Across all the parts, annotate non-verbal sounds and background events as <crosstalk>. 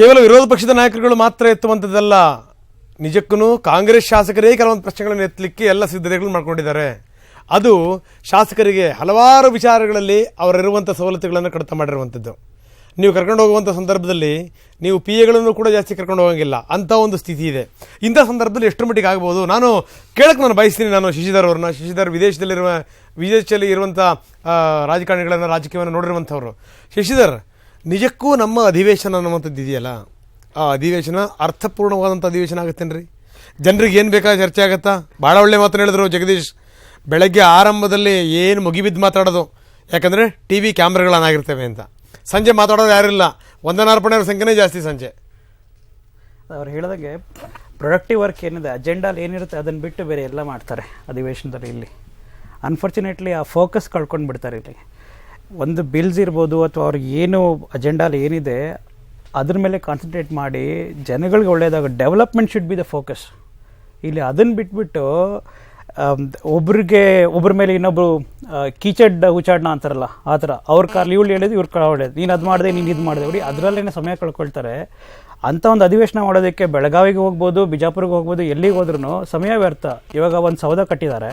ಕೇವಲ ವಿರೋಧ ಪಕ್ಷದ ನಾಯಕರುಗಳು ಮಾತ್ರ ಎತ್ತುವಂಥದ್ದಲ್ಲ. ನಿಜಕ್ಕೂ ಕಾಂಗ್ರೆಸ್ ಶಾಸಕರೇ ಕೆಲವೊಂದು ಪ್ರಶ್ನೆಗಳನ್ನು ಎತ್ತಲಿಕ್ಕೆ ಎಲ್ಲ ಸಿದ್ಧತೆಗಳು ಮಾಡ್ಕೊಂಡಿದ್ದಾರೆ. ಅದು ಶಾಸಕರಿಗೆ ಹಲವಾರು ವಿಚಾರಗಳಲ್ಲಿ ಅವರಿರುವಂಥ ಸವಲತ್ತುಗಳನ್ನು ಕಡಿತ ಮಾಡಿರುವಂಥದ್ದು. ನೀವು ಕರ್ಕೊಂಡು ಹೋಗುವಂಥ ಸಂದರ್ಭದಲ್ಲಿ ನೀವು ಪಿ ಎಗಳನ್ನು ಕೂಡ ಜಾಸ್ತಿ ಕರ್ಕೊಂಡು ಹೋಗಂಗಿಲ್ಲ. ಅಂಥ ಒಂದು ಸ್ಥಿತಿ ಇದೆ. ಇಂಥ ಸಂದರ್ಭದಲ್ಲಿ ಎಷ್ಟು ಮಟ್ಟಿಗೆ ಆಗ್ಬೋದು? ನಾನು ಕೇಳಕ್ಕೆ ನಾನು ಬಯಸ್ತೀನಿ. ನಾನು ಶಶಿಧರ್ ಅವ್ರನ್ನ. ಶಶಿಧರ್ ವಿದೇಶದಲ್ಲಿರುವ, ವಿದೇಶದಲ್ಲಿ ಇರುವಂಥ ರಾಜಕಾರಣಿಗಳನ್ನು, ರಾಜಕೀಯವನ್ನು ನೋಡಿರುವಂಥವ್ರು. ಶಶಿಧರ್ ನಿಜಕ್ಕೂ ನಮ್ಮ ಅಧಿವೇಶನ ಅನ್ನುವಂಥದ್ದು ಇದೆಯಲ್ಲ? ಆ ಅಧಿವೇಶನ ಅರ್ಥಪೂರ್ಣವಾದಂಥ ಅಧಿವೇಶನ ಆಗುತ್ತೇನ್ರಿ? ಜನರಿಗೆ ಏನು ಬೇಕಾದ ಚರ್ಚೆ ಆಗುತ್ತಾ? ಭಾಳ ಒಳ್ಳೆ ಮಾತನ್ನು ಹೇಳಿದ್ರು ಜಗದೀಶ್. ಬೆಳಗ್ಗೆ ಆರಂಭದಲ್ಲಿ ಏನು ಮುಗಿಬಿದ್ದು ಮಾತಾಡೋದು? ಯಾಕಂದರೆ ಟಿ ವಿ ಕ್ಯಾಮ್ರಾಗಳನ್ನಾಗಿರ್ತವೆ ಅಂತ. ಸಂಜೆ ಮಾತಾಡೋದು ಯಾರಿಲ್ಲ ವಂದನಾರ್ಪಣೆ ಸಂಖ್ಯೆನೇ ಜಾಸ್ತಿ ಸಂಜೆ. ಅವ್ರು ಹೇಳಿದಾಗೆ ಪ್ರೊಡಕ್ಟಿವ್ ವರ್ಕ್ ಏನಿದೆ ಅಜೆಂಡಾಲ್ ಏನಿರುತ್ತೆ ಅದನ್ನು ಬಿಟ್ಟು ಬೇರೆ ಎಲ್ಲ ಮಾಡ್ತಾರೆ ಅಧಿವೇಶನದಲ್ಲಿ ಇಲ್ಲಿ. ಅನ್ಫಾರ್ಚುನೇಟ್ಲಿ ಆ ಫೋಕಸ್ ಕಳ್ಕೊಂಡು ಬಿಡ್ತಾರೆ ಇಲ್ಲಿ. ಒಂದು ಬಿಲ್ಸ್ ಇರ್ಬೋದು ಅಥವಾ ಅವ್ರಿಗೆ ಏನು ಅಜೆಂಡಾಲ್ ಏನಿದೆ, ಅದ್ರ ಮೇಲೆ ಕಾನ್ಸಂಟ್ರೇಟ್ ಮಾಡಿ ಜನಗಳಿಗೆ ಒಳ್ಳೆಯದಾಗ development should be the focus ಇಲ್ಲಿ ಅದನ್ನು ಬಿಟ್ಬಿಟ್ಟು ಒಬ್ರಿಗೆ ಒಬ್ಬರ ಮೇಲೆ ಇನ್ನೊಬ್ಬರು ಕೀಚಡ್ ಹುಚಾಡ್ನ ಅಂತಾರಲ್ಲ, ಆ ಥರ. ಅವ್ರ ಕಾರ್ ಇವಳು ಹೇಳಿದ್ರು ಇವ್ರ ಕಾರ್ ಒಳ್ಳೇದು. ನೀನು ಅದು ಮಾಡಿದೆ, ನೀನು ಇದು ಮಾಡಿದೆ ನೋಡಿ ಅದರಲ್ಲೇ ಸಮಯ ಕಳ್ಕೊಳ್ತಾರೆ. ಅಂಥ ಒಂದು ಅಧಿವೇಶನ ಮಾಡೋದಕ್ಕೆ ಬೆಳಗಾವಿಗೆ ಹೋಗ್ಬೋದು ಬಿಜಾಪುರ್ಗೆ ಹೋಗ್ಬೋದು ಎಲ್ಲಿಗೆ ಹೋದ್ರೂ ಸಮಯ ವ್ಯರ್ಥ. ಇವಾಗ ಒಂದು ಸೌಧ ಕಟ್ಟಿದ್ದಾರೆ.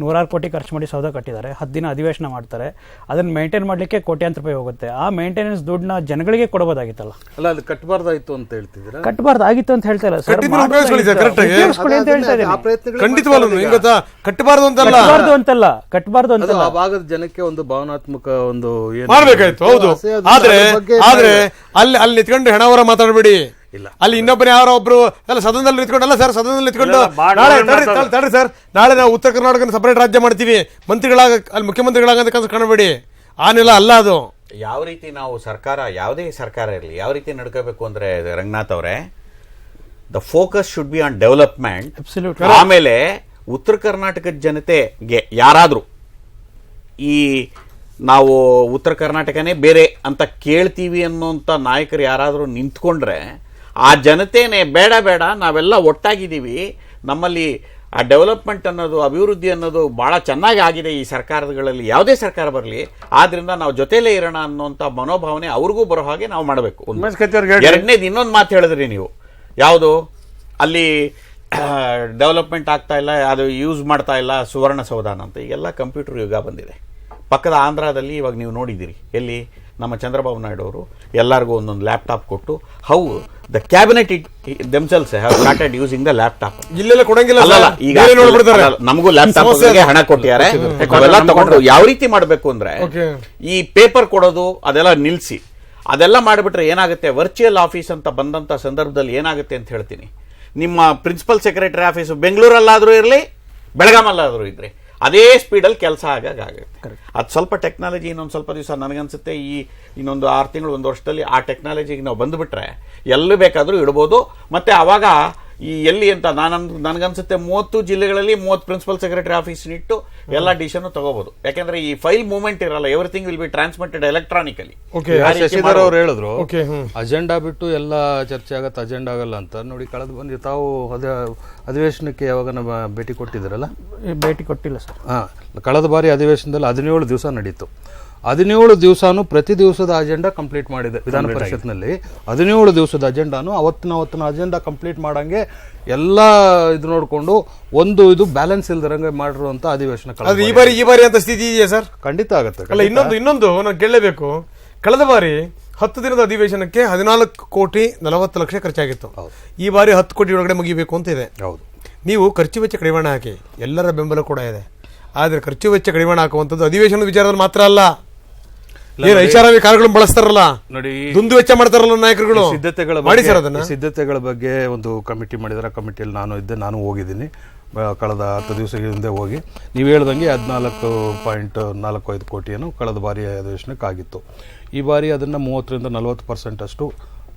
ನೂರಾರು ಕೋಟಿ ಖರ್ಚು ಮಾಡಿ ಸೌಧ ಕಟ್ಟಿದ್ದಾರೆ. ಹತ್ತು ದಿನ ಅಧಿವೇಶನ ಮಾಡ್ತಾರೆ. ಅದನ್ನು ಮೇಂಟೈನ್ ಮಾಡಲಿಕ್ಕೆ ಕೋಟ್ಯಾಂತರ ರೂಪಾಯಿ ಹೋಗುತ್ತೆ. ಆ ಮೇಂಟೆನೆನ್ಸ್ ದುಡ್ಡನ್ನ ಜನಗಳಿಗೆ ಕೊಡಬಹುದಾಗಿತ್ತಲ್ಲ ಅಲ್ಲ ಅದು ಕಟ್ಟಬಾರ್ದಾಯ್ತು ಅಂತ ಹೇಳ್ತಿದ್ರೆ ಕಟ್ಟಬಾರ್ದಾಗಿತ್ತು ಅಂತ ಹೇಳ್ತಾ ಇಲ್ಲ ಸರ್. ಅಂತ ಕಟ್ಟಬಾರ್ದು ಅಂತಲ್ಲ ಕಟ್ಟಬಾರ್ದು ಅಂತಲ್ಲ ಕಟ್ಟಬಾರ್ದು ಅಂತಲ್ಲ. ಆ ಭಾಗದ ಜನಕ್ಕೆ ಒಂದು ಭಾವನಾತ್ಮಕ ಒಂದು ಏನು ಮಾಡ್ಬೇಕಾಯ್ತು ಹೌದು. ಆದ್ರೆ ಆದ್ರೆ ಅಲ್ಲಿ ಅಲ್ಲಿ ನಿಂತ್ಕೊಂಡು ಹೆಣವರ ಮಾತಾಡಬೇಡಿ. ಇಲ್ಲ. ಅಲ್ಲಿ ಇನ್ನೊಬ್ಬರು ಯಾರೋ ಒಬ್ರು ಎಲ್ಲ ಸದನದಲ್ಲಿ ನಿಂತ್ಕೊಂಡಲ್ಲ ಸರ್ ಸದನದಲ್ಲಿ ನಿಂತ್ಕೊಂಡು ನಾಳೆ ತಡ್ರಿ, ತಡ್ರಿ ಸರ್ ನಾಳೆ ನಾವು ಉತ್ತರ ಕರ್ನಾಟಕ ಸಪರೇಟ್ ರಾಜ್ಯ ಮಾಡ್ತೀವಿ. ಮಂತ್ರಿಗಳಾಗ ಅಲ್ಲಿ ಮುಖ್ಯಮಂತ್ರಿಗಳಾಗ ಕನಸು ಕಾಣಬೇಡಿ. ಆನೆಲ್ಲ ಅಲ್ಲ ಅದು. ಯಾವ ರೀತಿ ನಾವು ಸರ್ಕಾರ ಯಾವುದೇ ಸರ್ಕಾರ ಇರಲಿ ಯಾವ ರೀತಿ ನಡ್ಕೋಬೇಕು ಅಂದ್ರೆ ರಂಗನಾಥ್ ಅವರೇ the focus should be on development. ಆಮೇಲೆ ಉತ್ತರ ಕರ್ನಾಟಕದ ಜನತೆಗೆ ಯಾರಾದರೂ ಈ ನಾವು ಉತ್ತರ ಕರ್ನಾಟಕನೇ ಬೇರೆ ಅಂತ ಕೇಳ್ತೀವಿ ಅನ್ನೋಂಥ ನಾಯಕರು ಯಾರಾದರೂ ನಿಂತ್ಕೊಂಡ್ರೆ ಆ ಜನತೆನೇ ಬೇಡ ಬೇಡ ನಾವೆಲ್ಲ ಒಟ್ಟಾಗಿದ್ದೀವಿ. ನಮ್ಮಲ್ಲಿ ಆ ಡೆವಲಪ್ಮೆಂಟ್ ಅನ್ನೋದು ಅಭಿವೃದ್ಧಿ ಅನ್ನೋದು ಭಾಳ ಚೆನ್ನಾಗಿ ಆಗಿದೆ ಈ ಸರ್ಕಾರಗಳಲ್ಲಿ. ಯಾವುದೇ ಸರ್ಕಾರ ಬರಲಿ ಆದ್ರಿಂದ ನಾವು ಜೊತೆಲೇ ಇರೋಣ ಅನ್ನೋಂಥ ಮನೋಭಾವನೆ ಅವ್ರಿಗೂ ಬರೋ ಹಾಗೆ ನಾವು ಮಾಡಬೇಕು. ಎರಡನೇದು ಇನ್ನೊಂದು ಮಾತು ಹೇಳಿದ್ರಿ ನೀವು. ಯಾವುದು? ಅಲ್ಲಿ <clears throat> ಡೆವಲಪ್ಮೆಂಟ್ ಆಗ್ತಾ ಇಲ್ಲ ಅದು ಯೂಸ್ ಮಾಡ್ತಾ ಇಲ್ಲ ಸುವರ್ಣ ಸೌಧಾನ ಅಂತ. ಈಗೆಲ್ಲ ಕಂಪ್ಯೂಟರ್ ಯುಗ ಬಂದಿದೆ. ಪಕ್ಕದ ಆಂಧ್ರದಲ್ಲಿ ಇವಾಗ ನೀವು ನೋಡಿದ್ದೀರಿ. ಎಲ್ಲಿ? ನಮ್ಮ ಚಂದ್ರಬಾಬು ನಾಯ್ಡು ಅವರು ಎಲ್ಲರಿಗೂ ಒಂದೊಂದು ಲ್ಯಾಪ್ಟಾಪ್ ಕೊಟ್ಟು how the cabinet it themselves have started using the laptop ಇಲ್ಲೆಲ್ಲ ಕೊಡಂಗಿಲ್ಲ ಈಗ ನಮಗೂ ಲ್ಯಾಪ್ಟಾಪ್ ಹಣ ಕೊಟ್ಟಿದ್ದಾರೆ. ಅವೆಲ್ಲ ತಗೊಂಡ್ರು ಯಾವ ರೀತಿ ಮಾಡಬೇಕು ಅಂದ್ರೆ. ಈ ಪೇಪರ್ ಕೊಡೋದು ಅದೆಲ್ಲ ನಿಲ್ಲಿಸಿ ಅದೆಲ್ಲ ಮಾಡಿಬಿಟ್ರೆ ಏನಾಗುತ್ತೆ? ವರ್ಚುವಲ್ ಆಫೀಸ್ ಅಂತ ಬಂದಂತ ಸಂದರ್ಭದಲ್ಲಿ ಏನಾಗುತ್ತೆ ಅಂತ ಹೇಳ್ತೀನಿ. ನಿಮ್ಮ ಪ್ರಿನ್ಸಿಪಲ್ ಸೆಕ್ರೆಟರಿ ಆಫೀಸು ಬೆಂಗಳೂರಲ್ಲಾದರೂ ಇರಲಿ ಬೆಳಗಾಮಲ್ಲಾದರೂ ಇದ್ರೆ. ಅದೇ ಸ್ಪೀಡಲ್ಲಿ ಕೆಲಸ ಆಗಾಗ ಆಗುತ್ತೆ. ಅದು ಸ್ವಲ್ಪ ಟೆಕ್ನಾಲಜಿ ಇನ್ನೊಂದು ಸ್ವಲ್ಪ ದಿವಸ ನನಗನ್ಸುತ್ತೆ ಈ ಇನ್ನೊಂದು ಆರು ತಿಂಗಳು ಒಂದು ವರ್ಷದಲ್ಲಿ ಆ ಟೆಕ್ನಾಲಜಿಗೆ ನಾವು ಬಂದುಬಿಟ್ರೆ ಎಲ್ಲಿ ಬೇಕಾದರೂ ಇಡ್ಬೋದು. ಮತ್ತು ಅವಾಗ ಈ ಎಲ್ಲಿ ಅಂತ ನಾನು ನನಗನ್ಸುತ್ತೆ ಮೂವತ್ತು ಜಿಲ್ಲೆಗಳಲ್ಲಿ ಮೂವತ್ತು ಪ್ರಿನ್ಸಿಪಲ್ ಸೆಕ್ರೆಟರಿ ಆಫೀಸ್ ಇಟ್ಟು ಎಲ್ಲ ಡಿಸಿಷನ್ ತಗೋಬಹುದು ಯಾಕಂದ್ರೆ ಈ ಫೈಲ್ ಮೂವ್ಮೆಂಟ್ ಇರಲ್ಲ everything will be transmitted electronically Shashidhar ಅವ್ರು ಹೇಳಿದ್ರು ಅಜೆಂಡಾ ಬಿಟ್ಟು ಎಲ್ಲ ಚರ್ಚೆ ಆಗತ್ತೆ ಅಜೆಂಡಾ ಆಗಲ್ಲ ಅಂತ ನೋಡಿ ಕಳೆದು ಬಂದು ತಾವು ಅದ ಅಧಿವೇಶನಕ್ಕೆ ಯಾವಾಗ ನಮ್ಮ ಭೇಟಿ ಕೊಟ್ಟಿದ್ರಲ್ಲ ಭೇಟಿ ಕೊಟ್ಟಿಲ್ಲ ಸರ್. ಹಾ ಕಳೆದ ಬಾರಿ ಅಧಿವೇಶನದಲ್ಲಿ ಹದಿನೇಳು ದಿವಸ ನಡೀತು. ಹದಿನೇಳು ದಿವಸನೂ ಪ್ರತಿ ದಿವಸದ ಅಜೆಂಡಾ ಕಂಪ್ಲೀಟ್ ಮಾಡಿದೆ ವಿಧಾನ ಪರಿಷತ್ನಲ್ಲಿ. ಹದಿನೇಳು ದಿವಸದ ಅಜೆಂಡಾನು ಅವತ್ತಿನ ಅವತ್ತಿನ ಅಜೆಂಡಾ ಕಂಪ್ಲೀಟ್ ಮಾಡಂಗೆ ಎಲ್ಲ ಇದು ನೋಡಿಕೊಂಡು ಒಂದು ಇದು ಬ್ಯಾಲೆನ್ಸ್ ಇಲ್ದಿರಂಗೆ ಮಾಡಿರುವಂತ ಅಧಿವೇಶನ ಅದು ಈ ಬಾರಿ. ಬಾರಿ ಈ ಬಾರಿ ಅಂತ ಸ್ಥಿತಿ ಇದೆಯಾ ಸರ್? ಖಂಡಿತ ಆಗುತ್ತೆ ಅಲ್ಲ ಇನ್ನೊಂದು ಇನ್ನೊಂದು ನಾನು ಕೇಳಲೇಬೇಕು. ಕಳೆದ ಬಾರಿ ಹತ್ತು ದಿನದ ಅಧಿವೇಶನಕ್ಕೆ ಹದಿನಾಲ್ಕು ಕೋಟಿ ನಲವತ್ತು ಲಕ್ಷ ಖರ್ಚಾಗಿತ್ತು. ಈ ಬಾರಿ ಹತ್ತು ಕೋಟಿ ಒಳಗಡೆ ಮುಗಿಬೇಕು ಅಂತ ಇದೆ. ಹೌದು. ನೀವು ಖರ್ಚು ವೆಚ್ಚ ಕಡಿವಾಣ ಹಾಕಿ. ಎಲ್ಲರ ಬೆಂಬಲ ಕೂಡ ಇದೆ. ಆದರೆ ಖರ್ಚು ವೆಚ್ಚ ಕಡಿವಾಣ ಹಾಕುವಂಥದ್ದು ಅಧಿವೇಶನದ ವಿಚಾರದಲ್ಲಿ ಮಾತ್ರ ಅಲ್ಲ. ಏನು ಐಷಾರಾಮಿ ಕಾರುಗಳನ್ನು ಬಳಸ್ತಾರಲ್ಲ? ನೋಡಿ. ದುಂದು ವೆಚ್ಚ ಮಾಡ್ತಾರಲ್ಲ ನಾಯಕರುಗಳು? ಸಿದ್ಧತೆಗಳ ಮಾಡಿ ಬಗ್ಗೆ ಸರ್ ಅದನ್ನ. ಸಿದ್ಧತೆಗಳ ಬಗ್ಗೆ ಒಂದು ಕಮಿಟಿ ಮಾಡಿದ್ರೆ. ಕಮಿಟಿಯಲ್ಲಿ ನಾನು ಇದ್ದೆ ನಾನು ಹೋಗಿದ್ದೀನಿ. ಕಳೆದ ಹತ್ತು ದಿವಸ ಹಿಂದೆ ಹೋಗಿ. ನೀವು ಹೇಳ್ದಂಗೆ ಹದಿನಾಲ್ಕು ಪಾಯಿಂಟ್ ನಾಲ್ಕು ಐದು ಕೋಟಿಯನ್ನು ಕಳೆದ ಬಾರಿ ಅಧಿವೇಶನಕ್ಕೆ ಆಗಿತ್ತು ಈ ಬಾರಿ ಅದನ್ನು ಮೂವತ್ತರಿಂದ ನಲವತ್ತು ಪರ್ಸೆಂಟ್ ಅಷ್ಟು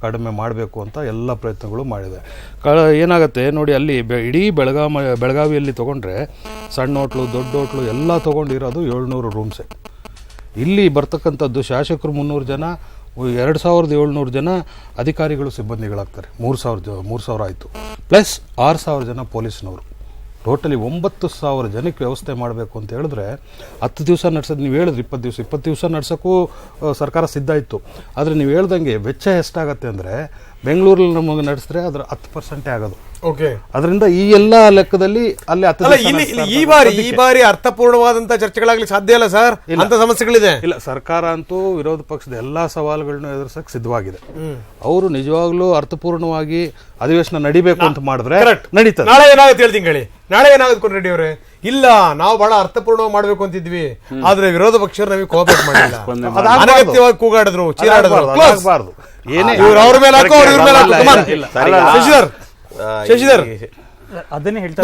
ಕಡಿಮೆ ಮಾಡಬೇಕು ಅಂತ ಎಲ್ಲ ಪ್ರಯತ್ನಗಳು ಮಾಡಿದೆ. ಕ ಏನಾಗುತ್ತೆ ನೋಡಿ ಅಲ್ಲಿ ಬೆ ಇಡೀ ಬೆಳಗಾಮ ಬೆಳಗಾವಿಯಲ್ಲಿ ತೊಗೊಂಡ್ರೆ ಸಣ್ಣ ಹೋಟ್ಲು ದೊಡ್ಡ ಹೋಟ್ಲು ಎಲ್ಲ ತೊಗೊಂಡಿರೋದು ಏಳ್ನೂರು ರೂಮ್ಸೇ. ಇಲ್ಲಿ ಬರ್ತಕ್ಕಂಥದ್ದು ಶಾಸಕರು ಮುನ್ನೂರು ಜನ ಎರಡು ಸಾವಿರದ ಏಳ್ನೂರು ಜನ ಅಧಿಕಾರಿಗಳು ಸಿಬ್ಬಂದಿಗಳಾಗ್ತಾರೆ. ಮೂರು ಸಾವಿರ ಜ ಮೂರು ಸಾವಿರ ಆಯಿತು. ಪ್ಲಸ್ ಆರು ಸಾವಿರ ಜನ ಪೊಲೀಸ್ನವರು. ಟೋಟಲಿ ಒಂಬತ್ತು ಸಾವಿರ ಜನಕ್ಕೆ ವ್ಯವಸ್ಥೆ ಮಾಡಬೇಕು ಅಂತ ಹೇಳಿದ್ರೆ, ಹತ್ತು ದಿವಸ ನಡೆಸೋದು ನೀವು ಹೇಳಿದ್ರಿ ಇಪ್ಪತ್ತು ದಿವಸ. ಇಪ್ಪತ್ತು ದಿವಸ ನಡೆಸೋಕ್ಕೂ ಸರ್ಕಾರ ಸಿದ್ಧ ಇತ್ತು. ಆದರೆ ನೀವು ಹೇಳ್ದಂಗೆ ವೆಚ್ಚ ಎಷ್ಟಾಗತ್ತೆ ಅಂದರೆ ಬೆಂಗಳೂರಲ್ಲಿ ನಮಗೆ ನಡೆಸಿದ್ರೆ ಅದ್ರ ಹತ್ತು ಪರ್ಸೆಂಟ್ ಆಗೋದು. ಓಕೆ ಅದರಿಂದ ಈ ಎಲ್ಲ ಲೆಕ್ಕದಲ್ಲಿ ಅಲ್ಲಿ ಅಲ್ಲ ದಿವಸ ಇಲ್ಲಿ ಇಲ್ಲಿ ಈ ಬಾರಿ ಈ ಬಾರಿ ಅರ್ಥಪೂರ್ಣವಾದಂತ ಚರ್ಚೆಗಳಾಗ್ಲಿಕ್ಕೆ ಸಾಧ್ಯ ಇಲ್ಲ ಸರ್? ಅಂತ ಸಮಸ್ಯೆಗಳಿದೆ. ಇಲ್ಲ ಸರ್ಕಾರ ಅಂತೂ ವಿರೋಧ ಪಕ್ಷದ ಎಲ್ಲಾ ಸವಾಲುಗಳನ್ನ ಎದುರಿಸಕ್ ಸಿದ್ಧವಾಗಿದೆ. ಅವರು ನಿಜವಾಗ್ಲೂ ಅರ್ಥಪೂರ್ಣವಾಗಿ ಅಧಿವೇಶನ ನಡಿಬೇಕು ಅಂತ ಮಾಡಿದ್ರೆ. ನಡೀತದೆ. ನಾಳೆ ಏನಾಗುತ್ತೆ ಹೇಳ್ತೀನಿ ಹೇಳಿ ನಾಳೆ ಏನಾಗುತ್ತೆ ರೆಡ್ಡಿ ಅವರೇ? ಇಲ್ಲ ನಾವು ಬಹಳ ಅರ್ಥಪೂರ್ಣವಾಗಿ ಮಾಡ್ಬೇಕು ಅಂತಿದ್ವಿ. ಆದ್ರೆ ವಿರೋಧ ಪಕ್ಷರು ನಮಗೆ ಕೋಪರೇಟ್ ಮಾಡಿಲ್ಲ. <laughs> ಅನಗತ್ಯವಾಗಿ ಕೂಗಾಡಿದ್ರು ಚೀರಾಡಿದ್ರು. ಅವ್ರ ಮೇಲೆ ಹಾಕೋ ಇವ್ರ ಮೇಲೆ ಹಾಕೋ. ಶಶಿಧರ್. ಶಶಿಧರ್. ಅದನ್ನೇ ಹೇಳ್ತಾ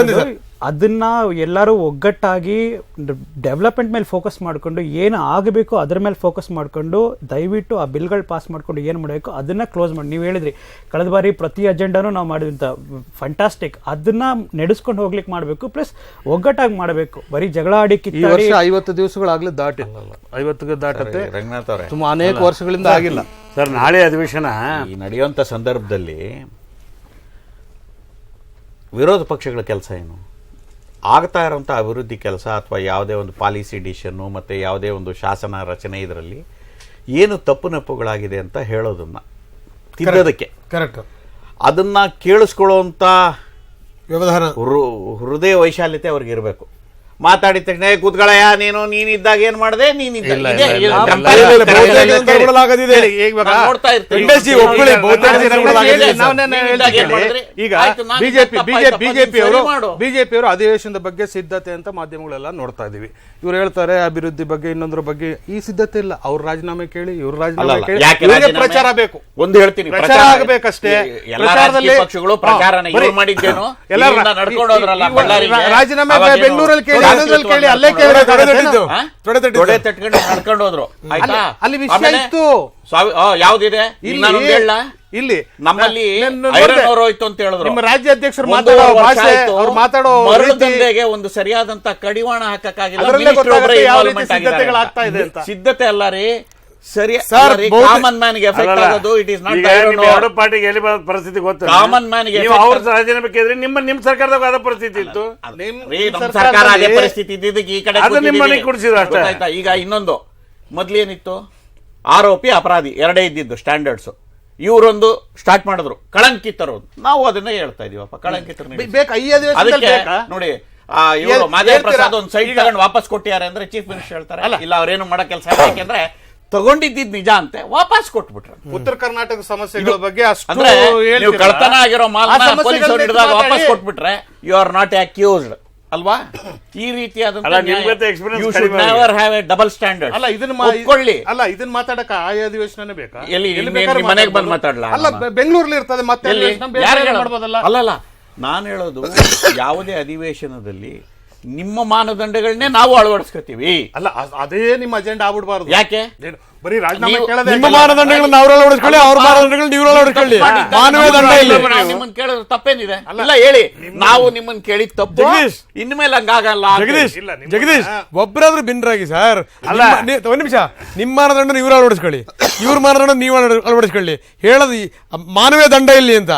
ಅದನ್ನ ಎಲ್ಲರೂ ಒಗ್ಗಟ್ಟಾಗಿ ಡೆವಲಪ್ಮೆಂಟ್ ಮೇಲೆ ಫೋಕಸ್ ಮಾಡ್ಕೊಂಡು ಏನು ಆಗಬೇಕು ಅದ್ರ ಮೇಲೆ ಫೋಕಸ್ ಮಾಡ್ಕೊಂಡು ದಯವಿಟ್ಟು ಆ ಬಿಲ್ಗಳು ಪಾಸ್ ಮಾಡ್ಕೊಂಡು ಏನು ಮಾಡಬೇಕು ಅದನ್ನ ಕ್ಲೋಸ್ ಮಾಡಿ. ನೀವು ಹೇಳಿದ್ರಿ ಕಳೆದ ಬಾರಿ ಪ್ರತಿ ಅಜೆಂಡಾನು ನಾವು ಮಾಡಿದಂತ ಫಂಟಾಸ್ಟಿಕ್ ಅದನ್ನ ನಡೆಸ್ಕೊಂಡು ಹೋಗ್ಲಿಕ್ಕೆ ಮಾಡಬೇಕು ಪ್ಲಸ್ ಒಗ್ಗಟ್ಟಾಗಿ ಮಾಡಬೇಕು. ಬರೀ ಜಗಳ ಆಡಿ ವರ್ಷ ಐವತ್ತು ದಿವಸಗಳಾಗ್ಲೇ ದಾಟಿಲ್ಲ ಐವತ್ತಿಗೆ ದಾಟತ್ತೆ. ರಂಗನಾಥ್ ಅವರೇ. ತುಂಬಾ ಅನೇಕ ವರ್ಷಗಳಿಂದ ಆಗಿಲ್ಲ. ಸರ್ ನಾಳೆ ಅಧಿವೇಶನ. ಈ ನಡೆಯುವಂಥ ಸಂದರ್ಭದಲ್ಲಿ ವಿರೋಧ ಪಕ್ಷಗಳ ಕೆಲಸ ಏನು? ಆಗ್ತಾ ಇರೋಂಥ ಅಭಿವೃದ್ಧಿ ಕೆಲಸ ಅಥವಾ ಯಾವುದೇ ಒಂದು ಪಾಲಿಸಿ ಡಿಶನ್ನು ಮತ್ತು ಯಾವುದೇ ಒಂದು ಶಾಸನ ರಚನೆ ಇದರಲ್ಲಿ ಏನು ತಪ್ಪು ನಪ್ಪುಗಳಾಗಿದೆ ಅಂತ ಹೇಳೋದನ್ನು. ತಿದ್ದೋದಕ್ಕೆ. ಕರೆಕ್ಟ್ ಅದನ್ನು ಕೇಳಿಸ್ಕೊಳ್ಳುವಂಥ ವ್ಯವಧಾನ. ಹೃ- ಹೃದಯ ವೈಶಾಲ್ಯತೆ ಅವ್ರಿಗೆ ಇರಬೇಕು. ಮಾತಾಡಿದ ತಕ್ಷಣ "ಏ, ನೀನು ನೀನು ನೀನಿದ್ದಾಗ ಏನ್ ಮಾಡಿದೆ? ನೀನ್? ಈಗ ಆಯ್ತು, ಬಿಜೆಪಿ ಬಿಜೆಪಿ ಅವರು ಬಿಜೆಪಿ ಅವರು ಅಧಿವೇಶನದ ಬಗ್ಗೆ ಸಿದ್ಧತೆ ಅಂತ ಮಾಧ್ಯಮಗಳೆಲ್ಲ ನೋಡ್ತಾ ಇದೀವಿ ಇವ್ರು ಹೇಳ್ತಾರೆ ಅಭಿವೃದ್ಧಿ ಬಗ್ಗೆ ಇನ್ನೊಂದ್ರ ಬಗ್ಗೆ ಈ ಸಿದ್ಧತೆ ಇಲ್ಲ. ಅವ್ರ ರಾಜೀನಾಮೆ ಕೇಳಿ ಇವ್ರ ರಾಜೀನಾಮೆ ಕೇಳಿ. ಪ್ರಚಾರ ಬೇಕು. ಒಂದು ಹೇಳ್ತೀನಿ ಪ್ರಚಾರ ಆಗ್ಬೇಕಷ್ಟೇ. ಪ್ರಚಾರದಲ್ಲಿ ಪಕ್ಷಗಳು ಪ್ರಚಾರ ಮಾಡಿದ್ದೇನು? ಎಲ್ಲ. ರಾಜೀನಾಮೆ ಬೆಂಗಳೂರಲ್ಲಿ ಕೇಳಿ. ಆನಂದ್ರಲ್ಲಿ ಕೇಳಿ ಅಲ್ಲೇ ಕೇಳಿ ತೊಡೆ ತಟ್ಟಿದ್ದು. ತೊಡೆ ತಟ್ಟಿದ್ದು. ತೊಡೆ ತಟ್ಕೊಂಡು ನಡ್ಕೊಂಡು ಹೋದ್ರು ಆಯ್ತಾ ಅಲ್ಲಿ- ಅಲ್ಲಿ ವಿಷಯ ಆಮೇಲೆ ಇತ್ತು. ಸ್ವಾಮಿ- ಆ, ಯಾವ್ದಿದೆ ಇಲ್ಲಿ ನಾನೊಂದು ಹೇಳ ಇಲ್ಲಿ ನಮ್ಮಲ್ಲಿ ನಾನು ನೋಡ್ದೆ. ಐರನ್ ಓರ್ ಹೋಯ್ತು ಅಂತ ಹೇಳಿದ್ರು ನಿಮ್ಮ ರಾಜ್ಯಾಧ್ಯಕ್ಷರು ಒಂದೂವರೆ ಮಾತಾಡೋ ವರ್ಷ ಭಾಷೆ ಆಯ್ತು. ಅವ್ರು ಮಾತಾಡೋ ಮರಳು ರೀತಿ ದಂಧೆಗೆ ಒಂದು ಸರಿಯಾದಂತ ಕಡಿವಾಣ ಹಾಕಕ್ಕಾಗಿಲ್ಲ ಅದರಲ್ಲೇ Minister ಒಬ್ರೇ ಯಾವ ರೀತಿ involvement ಆಗಿದ್ದಾರೆ ಸಿದ್ಧತೆಗಳಾಗ್ತಾ ಇದೆ ಅಂತ. ಸಿದ್ಧತೆ ಅಲ್ಲ ರೀ ಸರಿ ಸರ್, ಕಾಮನ್ ಮ್ಯಾನ್ಗೆ ಎಫೆಕ್ಟ್. ಆಗೋದು ಇಟ್ ಇಸ್ ನಾಟ್ ಎರಡು ಪಾರ್ಟಿಗೆ ಎಲ್ಲಿ ಬರೋ ಪರಿಸ್ಥಿತಿ ಗೊತ್ತು ಕಾಮನ್ ಮ್ಯಾನ್ಗೆ ನೀವು ಅವ್ರ ರಾಜೀನಾಮೆ ಕೇಳಿದ್ರೆ ನಿಮ್ಮ ನಿಮ್ಮ ಸರ್ಕಾರದಾಗ ಅದ ಪರಿಸ್ಥಿತಿ ಇತ್ತು. ನಮ್ಮ ಸರ್ಕಾರ ಅದೇ ಪರಿಸ್ಥಿತಿ ಇದ್ದಿದ್ದಕ್ಕೆ ಈ ಕಡೆ ಅದು ನಿಮ್ಮ ಕೂತಿದ್ದೀವಿ. ಮನೆಗೆ ಕುಡ್ಸಿದ್ರು ಅಷ್ಟೇ. ಗೊತ್ತಾಯ್ತಾ? ಈಗ ಇನ್ನೊಂದು. ಮೊದ್ಲೇನಿತ್ತು? ಆರೋಪಿ ಅಪರಾಧಿ ಎರಡೇ ಇದ್ದಿದ್ದು ಸ್ಟ್ಯಾಂಡರ್ಡ್ಸ್ ಇವರೊಂದು ಸ್ಟಾರ್ಟ್ ಮಾಡಿದ್ರು. ಕಳಂಕಿತರು. ನಾವು ಅದನ್ನ ಹೇಳ್ತಾ ಇದೀವಪ್ಪ. ಕಳಂಕಿತರು ಅದಕ್ಕೆ ಬೇಕಾ? ನೋಡಿ ಆ ಇವರು ಮಾದೇವ ಪ್ರಸಾದ್ ಒಂದು ಸೈಡ್ ತಗೊಂಡು ವಾಪಸ್ ಕೊಟ್ಟಿದ್ದಾರೆ ಅಂದ್ರೆ ಚೀಫ್ ಮಿನಿಸ್ಟರ್ ಹೇಳ್ತಾರೆ. ಇಲ್ಲ ಅವ್ರೇನು ಮಾಡೋ ಕೆಲಸ ಯಾಕೆಂದ್ರೆ ತಗೊಂಡಿದ್ದಿದ್ ನಿಜ ಅಂತೆ ವಾಪಸ್ ಕೊಟ್ಬಿಟ್ರು ಉತ್ತರ ಕರ್ನಾಟಕ ಸಮಸ್ಯೆಗಳ ಬಗ್ಗೆ ಅಷ್ಟು ಅಂದ್ರೆ ನೀವು ಹೇಳ್ತೀರಾ? ಕಳ್ತನ ಆಗಿರೋ ಆ ಮಾಲ್ನ ಪೊಲೀಸರು ವಾಪಸ್ ಮಾತಾಡಿ. ಕೊಟ್ಬಿಟ್ರೆ ಯು ಆರ್ ನಾಟ್ ಅಕ್ಯೂಸ್ಡ್ ಅಲ್ವಾ ಈ ಅಲ್ಲ, ನಿಮ್ಗಂತೂ experience ಕಡಿಮೆ ಎ ಡಬಲ್ ಸ್ಟ್ಯಾಂಡರ್ಡ್ ಅಲ್ಲ ಇದನ್ನ ಮಾ- ಒಪ್ಕೊಳ್ಳಿ ಅಲ್ಲ ಇದನ್ನ ಮಾತಾಡಕ ಆ ಅಧಿವೇಶನನೇ ಬೇಕಾ ಎಲ್ಲಿ? ಎಲ್ಲಿ ನಿಮ್ಮ- ಬೇಕಾದ್ರೂ ನಿಮ್ಮ ಮನೆಗೆ ಬಂದು ಮಾತಾಡ್ಬೋದು. ಮಾತಾಡ್ಲಾ ಅಲ್ಲ ನಾನು? ಬೆ- ಬೆಂಗಳೂರಲ್ಲಿ ಇರ್ತದೆ ಮತ್ತೆ ಎಲ್ಲಿ ಅಧಿವೇಶನ ಬೇರೆ ಯಾರು ಬೇರೆ ಹೇಳೋದು? ಮಾಡ್ಬೋದಲ್ಲ ಅಲ್ಲಲ್ಲ ನಾನು ಹೇಳೋದು <coughs> ಯಾವುದೇ ಅಧಿವೇಶನದಲ್ಲಿ ನಿಮ್ಮ ಮಾನದಂಡಗಳನ್ನೇ ನಾವು ಅಳವಡಿಸ್ಕೊತೀವಿ ಅಲ್ಲ ಅ- ಅದೇ ನಿಮ್ಮ ಅಜೆಂಡಾ ಆಗ್ಬಿಡ್ಬಾರ್ದು ಯಾಕೆ ಏನು, ಬರೀ ರಾಜೀನಾಮೆ ನೀವು- ಕೇಳದೆ ನಿಮ್ಮ ಮಾನದಂಡಗಳನ್ನ ಅವ್ರ ಅಳವಡಿಸ್ಕೊಳ್ಳಿ ಅವ್ರ ಮಾನದಂಡಗಳನ್ನ ನೀವು ಅಳವಡಿಸ್ಕೊಳ್ಳಿ ಮಾನವೇ ದಂಡ ಇಲ್ಲ ನಾವು ನಿಮ್ಮನ್ನ ಕೇಳಿದ್ರೆ ತಪ್ಪೇನಿದೆ ಇಲ್ಲ ಹೇಳಿ ನಾವು ನಿಮ್ಮನ್ನ ಕೇಳಿದ ತಪ್ಪು ಜಗದೀಶ್. ಇನ್ಮೇಲೆ ಹಂಗಾಗಲ್ಲ ಅಂತ ಜಗದೀಶ್ ಇಲ್ಲ, ನಿಮ್ಮ- ಜಗದೀಶ್ ಒಬ್ಬರಾದ್ರೂ ಬಿನ್ರಾಗಿ ಸರ್ ಅಲ್ಲ. ನಿಮ್ಮ- ಒಂದ್ ನಿಮಿಷ ನಿಮ್ಮ ಮಾನದಂಡ ಇವ್ರು ಅಳವಡಿಸ್ಕೊಳ್ಳಿ ಇವ್ರ ಮಾನದಂಡ ನೀವು ಅಳವಡಿಸ್ಕೊಳ್ಳಿ ಹೇಳೋದು ಈ ಮಾನವೀಯ ದಂಡ ಇಲ್ಲಿ ಅಂತ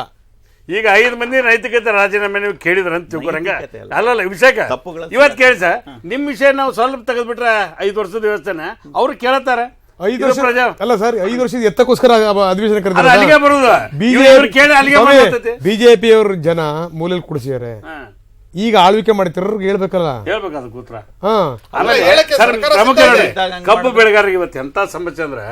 ಈಗ ಐದು ಮಂದಿ ನೈತಿಕತೆ ರಾಜೀನಾಮೆ ನೀವು ಕೇಳಿದ್ರ ಅಂತ ತಿಳ್ಕೊರಂಗ ಅಲ್ಲ. ಅಲ್ಲ. ಅಲ್ಲಲ್ಲ ಇವತ್ ತಪ್ಪುಗಳನ್ನ ಇವತ್ತು ಕೇಳಿ ಸರ್ ನಿಮ್ ವಿಷಯ ನಾವು ಸ್ವಲ್ಪ ತೆಗೆದ್ಬಿಟ್ರೆ ಐದು ವರ್ಷದ ವ್ಯವಸ್ಥೆನ ಅವ್ರು ಕೇಳತ್ತಾರ. ಐದು ವರ್ಷ ಅಲ್ಲ ಸರ್ ಐದು ವರ್ಷದ ಎತ್ತಕ್ಕೋಸ್ಕರ ಅಧಿವೇಶನ ಬರುದು ಇವ್ರು ಕೇಳಿ ಅಲ್ಲಿಗೆ ಬರ್ತೈತಿ. ಬಿಜೆಪಿ ಅವ್ರ ಜನ ಮೂಲೆಯಲ್ಲಿ ಕುಡಿಸಿದ್ದಾರೆ ಈಗ ಆಳ್ವಿಕೆ ಮಾಡ್ತಿರೋರ್ಗೆ ಹೇಳ್ಬೇಕಲ್ಲ? ಹೇಳ್ಬೇಕು ಅದಕ್ಕೆ ಉತ್ತರ ಹಾ. ಅಲ್ಲ, ಹೇಳಕ್ಕೆ ಸರ್, ಸರ್ಕಾರ ಪ್ರಮುಖ ಸಿದ್ಧ ನೋಡಿ, ಇದೆ. ಕಬ್ಬು ಬೆಳೆಗಾರರಿಗೆ ಇವತ್ತು ಎಂತ ಸಮಸ್ಯೆ ಅಂದ್ರೆ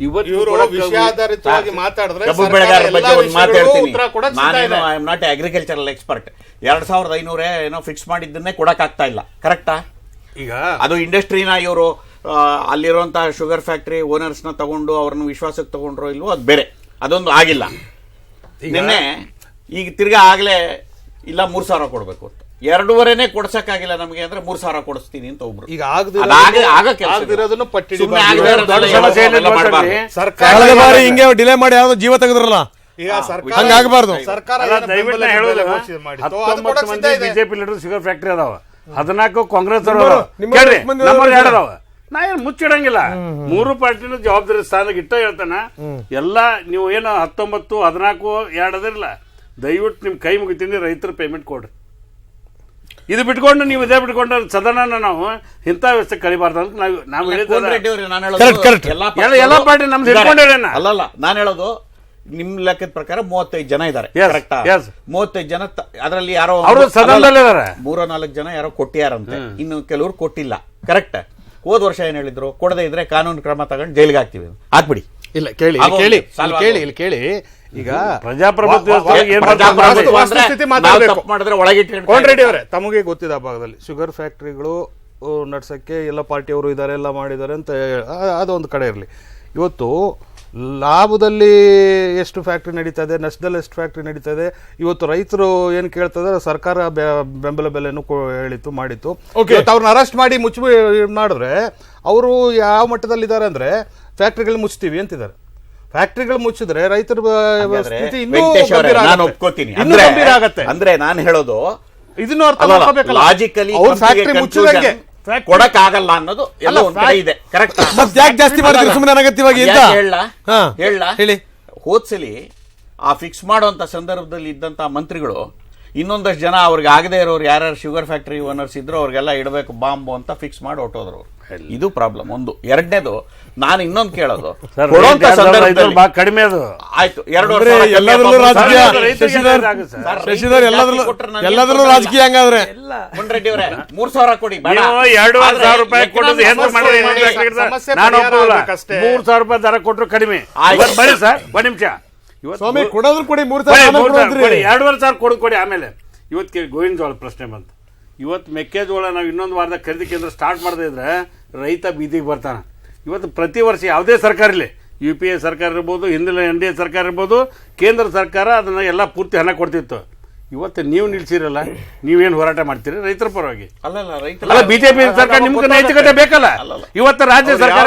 ಇವತ್ತು ಇವರು ಕೂಡ ಕಬ್ಬು- ವಿಷಯಾಧಾರಿತವಾಗಿ ಮಾತಾಡಿದ್ರೆ ಕಬ್ಬು ಸರ್ಕಾರ ಬೆಳೆಗಾರರ ಎಲ್ಲಾ ಬಗ್ಗೆ ಒಂದು ಮಾತು ವಿಷಯಗಳಿಗೂ ಹೇಳ್ತೀನಿ. ಉತ್ತರ ಕೊಡಕ್ ಸಿದ್ಧ ನಾನೇನು ಇದೆ. I am not agricultural expert ಎರಡ್ ಸಾವಿರದ ಐನೂರೇ ಏನೋ ಫಿಕ್ಸ್ ಮಾಡಿದ್ದನ್ನೇ ಕೊಡಕ್ ಆಗ್ತಾ ಇಲ್ಲ. ಕರೆಕ್ಟಾ ಈಗ ಅದು ಇಂಡಸ್ಟ್ರಿನ ಇವರು ಅಲ್ಲಿರುವಂತಹ ಶುಗರ್ ಫ್ಯಾಕ್ಟರಿ ಓನರ್ಸ್ನ ತಗೊಂಡು ಅವ್ರನ್ನ ವಿಶ್ವಾಸಕ್ಕೆ ತಗೊಂಡ್ರೋ ಇಲ್ವೋ ಅದು ಬೇರೆ. ಅದೊಂದು ಆಗಿಲ್ಲ. ನಿನ್ನೆ ಈಗ ತಿರ್ಗಾ ಆಗ್ಲೇ ಇಲ್ಲ ಮೂರ್ ಸಾವಿರ ಕೊಡ್ಬೇಕು ಅಂತ. ಎರಡೂವರೆನೇ ಕೊಡ್ಸಕ್ಕಾಗಿಲ್ಲ ನಮಗೆ ಅಂದ್ರೆ ಮೂರ್ ಸಾವಿರ ಕೊಡಿಸ್ತೀನಿ ಅಂತ ಒಬ್ರು. ಈಗ ಆಗದಿರೋದನ್ನು ಪಟ್ಟಿ ಕಳೆದ ಬಾರಿ ಹಿಂಗೆ ಡಿಲೇ ಮಾಡಿ ಯಾವ್ದು ಜೀವ ತೆಗೆದ್ರಲ್ಲ? ಈಗ ಸರ್ಕಾರ ಹಂಗಾಗಬಾರ್ದು. ಸರ್ಕಾರ ಬಿಜೆಪಿ ಲೀಡರ್ ಶುಗರ್ ಫ್ಯಾಕ್ಟರಿ ಅದಾವ. ಹದಿನಾಲ್ಕು ಕಾಂಗ್ರೆಸ್ ಅದಾವ. ನಾ ಏನ್ ಮುಚ್ಚಿಡಂಗಿಲ್ಲ. ಮೂರು ಪಾರ್ಟಿನೂ ಜವಾಬ್ದಾರಿ ಸ್ಥಾನಕ್ಕೆ ಇಟ್ಟ ಹೇಳ್ತಾನ. ಎಲ್ಲ ನೀವು ಏನು ಹತ್ತೊಂಬತ್ತು ಹದಿನಾಲ್ಕು ಎರಡು ಅದಿರಲ್ಲ ದಯವಿಟ್ಟು ನಿಮ್ಮ ಕೈ ಮುಗಿತೀನಿ ರೈತರ ಪೇಮೆಂಟ್ ಕೊಡ್ರಿ. ಇದು ಬಿಟ್ಕೊಂಡು ನೀವು ಇದೇ ಬಿಟ್ಕೊಂಡು ಸದನ ನಾವು ಇಂಥ ವ್ಯವಸ್ಥೆ ಕಲಿಬಾರ್ದು ಅಂತ ನಾವು ನಾವು ಹೇಳಿದ್ರೆ ಅವ್ರೆ, ನಾನು ಹೇಳೋದು ಎಲ್ಲ- ಪಾರ್ಟಿ ನಮ್ದು. ಹಿಡ್ಕೊಂಡಿರೋಣ. ಅಲ್ಲಲ್ಲ ನಾನು ಹೇಳೋದು ನಿಮ್ ಲೆಕ್ಕದ ಪ್ರಕಾರ ಮೂವತ್ತೈದು ಜನ ಇದ್ದಾರೆ ಮೂವತ್ತೈದು ಜನ ತ- ಅದರಲ್ಲಿ ಯಾರೋ ಅವರು ಒಂದು- ಸದನದಲ್ಲೇ ಇದಾರೆ. ಮೂರೋ ನಾಲ್ಕು ಜನ ಯಾರೋ ಕೊಟ್ಟಿಯಾರಂತೆ. ಇನ್ನು ಕೆಲವರು ಕೊಟ್ಟಿಲ್ಲ ಕರೆಕ್ಟ್ ಹೋದ ವರ್ಷ ಏನ್ ಹೇಳಿದ್ರು? ಕೊಡದೇ ಇದ್ರೆ ಕಾನೂನು ಕ್ರಮ ತಗೊಂಡು ಜೈಲಿಗೆ ಹಾಕ್ತಿವಿ. ಹಾಕ್ಬಿಡಿ. ಇಲ್ಲ ಕೇಳಿ ಕೇಳಿ ಕೇಳಿ ಇಲ್ಲಿ ಕೇಳಿ. ಈಗ ಅವರೇ ತಮಗೆ ಗೊತ್ತಿದೆ ಆ ಭಾಗದಲ್ಲಿ. ಶುಗರ್ ಫ್ಯಾಕ್ಟ್ರಿಗಳು ನಡ್ಸಕ್ಕೆ ಎಲ್ಲ ಪಾರ್ಟಿಯವರು ಇದಾರೆ ಎಲ್ಲ ಮಾಡಿದ್ದಾರೆ ಅಂತ ಅದೊಂದು ಕಡೆ ಇರಲಿ. ಇವತ್ತು ಲಾಭದಲ್ಲಿ ಎಷ್ಟು ಫ್ಯಾಕ್ಟ್ರಿ ನಡೀತಾ ಇದೆ ನಷ್ಟದಲ್ಲಿ ಎಷ್ಟು ಫ್ಯಾಕ್ಟ್ರಿ ನಡೀತಾ ಇದೆ ಇವತ್ತು ರೈತರು ಏನು ಕೇಳ್ತದೆ ಸರ್ಕಾರ ಬೆ- ಬೆಂಬಲ ಬೆಲೆಯನ್ನು ಹೇಳಿತ್ತು ಮಾಡಿತ್ತು. ಅವ್ರನ್ನ ಅರೆಸ್ಟ್ ಮಾಡಿ ಮುಚ್ಚಿ ಮಾಡಿದ್ರೆ ಅವರು ಯಾವ ಮಟ್ಟದಲ್ಲಿದ್ದಾರೆ ಅಂದ್ರೆ ಫ್ಯಾಕ್ಟ್ರಿಗಳು ಮುಚ್ತೀವಿ ಅಂತಿದ್ದಾರೆ. ಫ್ಯಾಕ್ಟ್ರಿಗಳು ಮುಚ್ಚಿದ್ರೆ ರೈತರ ಸ್ಥಿತಿ ಇನ್ನೂ ಗಂಭೀರ ನಾನು ಆಗತ್ತೆ. ಒಪ್ಕೋತೀನಿ. ಇನ್ನೂ ಅಂದ್ರೆ ಗಂಭೀರ ಆಗತ್ತೆ. ಅಂದ್ರೆ ನಾನು ಹೇಳೋದು ಇದನ್ನು ಅರ್ಥ ಮಾಡ್ಕೋಬೇಕಲ್ಲ. logically ಅವ್ರ ಫ್ಯಾಕ್ಟ್ರಿ ಮುಚ್ಚಿದಂಗೆ conclusion ಕೊಡಕ್ ಆಗಲ್ಲ ಅನ್ನೋದು ಎಲ್ಲ ಅಲ್ಲ, ಒಂದ್ ಕಡೆ fact- ಇದೆ. ಕರೆಕ್ಟ್ ಮತ್ತೆ ಯಾಕೆ ಜಾಸ್ತಿ ಮಾಡಿದ್ರಿ? ಸುಮ್ಮನೆ ಅನಗತ್ಯವಾಗಿ ಅಂತ? ಹೇಳ? ಹಾ, ಹೇಳ? ಹೇಳಿ. ಹೋದ್ಸಲಿ ಆ ಫಿಕ್ಸ್ ಮಾಡುವಂತ ಸಂದರ್ಭದಲ್ಲಿ ಇದ್ದಂತ ಮಂತ್ರಿಗಳು ಇನ್ನೊಂದಷ್ಟು ಜನ ಅವ್ರಿಗೆ ಆಗದೆ ಇರೋರು ಯಾರ್ಯಾರು ಶುಗರ್ ಫ್ಯಾಕ್ಟ್ರಿ ಓನರ್ಸ್ ಇದ್ರು ಅವ್ರಿಗೆಲ್ಲ ಇಡಬೇಕು ಬಾಂಬು ಅಂತ ಫಿಕ್ಸ್ ಮಾಡಿ ಹೊಟ್ಟೋದ್ರು ಅವ್ರು. ಇದು ಪ್ರಾಬ್ಲಮ್ ಒಂದು ಎರಡನೇದು ನಾನು ಇನ್ನೊಂದು ಕೇಳೋದು. ರೈತ ಸಂದರ್ಭದಲ್ಲಿ ಕಡಿಮೆ ಅದು. ಆಯ್ತು ಎರಡು ವರ್ಷ ಎಲ್ಲದರಲ್ಲೂ. ರಾಜಕೀಯ ಶಶಿಧರ್ ಶಶಿಧರ್ ಎಲ್ಲದರಲ್ಲೂ ಎಲ್ಲದರಲ್ಲೂ ರಾಜಕೀಯ ಹಂಗಾದ್ರೆ. ಕೊಂಡ್ರೆಡ್ಡಿ ಅವರೇ ಮೂರ್ ಸಾವಿರ ಕೊಡಿ ಎರಡೂವರೆ ಸಾವಿರ ರೂಪಾಯಿ ಕೊಡೋದು ಹೆಂಗ್ ಮಾಡಿದ್ರೆ ಮಾಡಿ. ಏನ್? ಸಮಸ್ಯೆ ನಾನು ಒಪ್ಪಲ್ಲ. ಮೂರ್ ಸಾವಿರ ರೂಪಾಯಿ ದರ ಕೊಟ್ರು ಕಡಿಮೆ. ಬನ್ನಿ ಸರ್ ಒಂದು ನಿಮಿಷ. ಇವತ್ತು ಸ್ವಾಮಿ ಕೊಡೋದ್ರು ಕೊಡಿ ಮೂರ್ ಸಾವಿರ ಎರಡೂವರೆ ಸಾವಿರ ಕೊಡು ಕೊಡಿ ಆಮೇಲೆ. ಇವತ್ತಿಗೆ ಗೋವಿಂದ ಪ್ರಶ್ನೆ ಬಂತು. ಇವತ್ತು ಮೆಕ್ಕೆಜೋಳ ನಾವು ಇನ್ನೊಂದು ವಾರದ ಖರೀದಿ ಕೇಂದ್ರ ಸ್ಟಾರ್ಟ್ ಮಾಡದೇ ಇದ್ರೆ ರೈತ ಬೀದಿಗೆ ಬರ್ತಾನೆ. ಇವತ್ತು ಪ್ರತಿ ವರ್ಷ ಯಾವುದೇ ಸರ್ಕಾರ ಇರಲಿ ಯು ಪಿ ಎ ಸರ್ಕಾರ ಇರ್ಬೋದು ಹಿಂದಿನ ಎನ್ ಡಿ ಎ ಸರ್ಕಾರ ಇರ್ಬೋದು ಕೇಂದ್ರ ಸರ್ಕಾರ ಅದನ್ನ ಎಲ್ಲ ಪೂರ್ತಿ ಹಣ ಕೊಡ್ತಿತ್ತು. ಇವತ್ತು ನೀವು ನಿಲ್ಸಿರಲ್ಲ ನೀವೇನು ಹೋರಾಟ ಮಾಡ್ತೀರಿ ರೈತರ ಪರವಾಗಿ? ಅಲ್ಲ ಬಿಜೆಪಿ ಸರ್ಕಾರ ನಿಮ್ಗೆ ನೈತಿಕತೆ ಬೇಕಲ್ಲ. ಇವತ್ತು ರಾಜ್ಯ ಸರ್ಕಾರ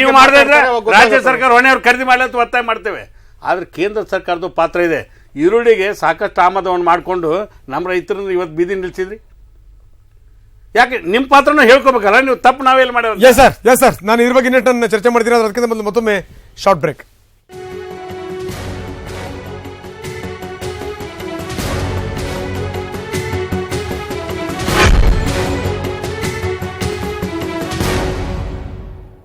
ನೀವು ಮಾಡದೇ ಇದ್ರೆ ರಾಜ್ಯ. ಸರ್ಕಾರ ಹೊಣೆಯವ್ರು ಖರೀದಿ ಮಾಡಲಿ ಅಂತ ಒತ್ತಾಯ ಮಾಡ್ತೇವೆ. ಆದ್ರೆ ಕೇಂದ್ರ ಸರ್ಕಾರದ ಪಾತ್ರ ಇದೆ. ಈರುಳ್ಳಿಗೆ ಸಾಕಷ್ಟು ಆಮದವನ್ನು ಮಾಡಿಕೊಂಡು ನಮ್ಮ ರೈತರನ್ನು ಇವತ್ತು ಬೀದಿ ನಿಲ್ಸಿದ್ರಿ? ಯಾಕೆ ನಿಮ್ಮ ಪಾತ್ರನೂ ಹೇಳ್ಕೋಬೇಕಲ್ಲ, ನೀವು ತಪ್ಪು ನಾವೇನು ಮಾಡೋದು ಸರ್ ಸರ್ ನಾನು ಇದ್ರ ಬಗ್ಗೆ ಚರ್ಚೆ ಮಾಡ್ತೀನಿ ಅದಕ್ಕಿಂತ ಮೊದಲು ಮತ್ತೊಮ್ಮೆ ಶಾರ್ಟ್ ಬ್ರೇಕ್